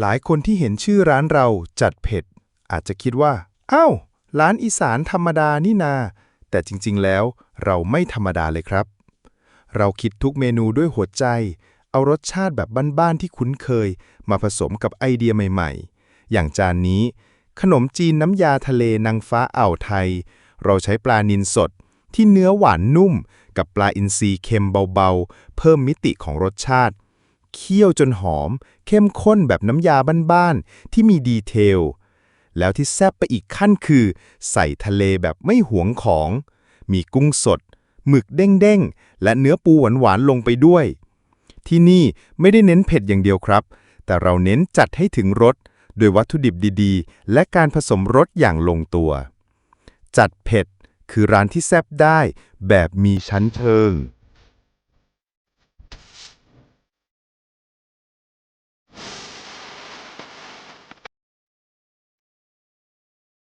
หลายคนที่เห็นชื่อร้านเราจัดเผ็ด อาจจะคิดว่า อ้าว ร้านอีสานธรรมดานี่นา แต่จริงๆแล้วเราไม่ธรรมดาเลยครับ เราคิดทุกเมนูด้วยหัวใจ เอารสชาติแบบบ้านๆที่คุ้นเคย มาผสมกับไอเดียใหม่ๆ อย่างจานนี้ ขนมจีนน้ำยาทะเลนางฟ้าอ่าวไทย เราใช้ปลานิลสด ที่เนื้อหวานนุ่ม กับปลาอินทรีเค็มเบาๆ เพิ่มมิติของรสชาติ เคี่ยวจนหอม เข้มข้นแบบน้ำยาบ้านๆ ที่มีดีเทล แล้วที่แซ่บไปอีกขั้นคือ ใส่ทะเลแบบไม่หวงของ มีกุ้งสด หมึกเด้งๆ และเนื้อปูหวานๆ ลงไปด้วย ที่นี่ไม่ได้เน้นเผ็ดอย่างเดียวครับ แต่เราเน้นจัดให้ถึงรสโดยวัตถุดิบดีๆ และการผสมรสอย่างลงตัว จัดเผ็ดคือร้านที่แซ่บได้แบบมีชั้นเชิง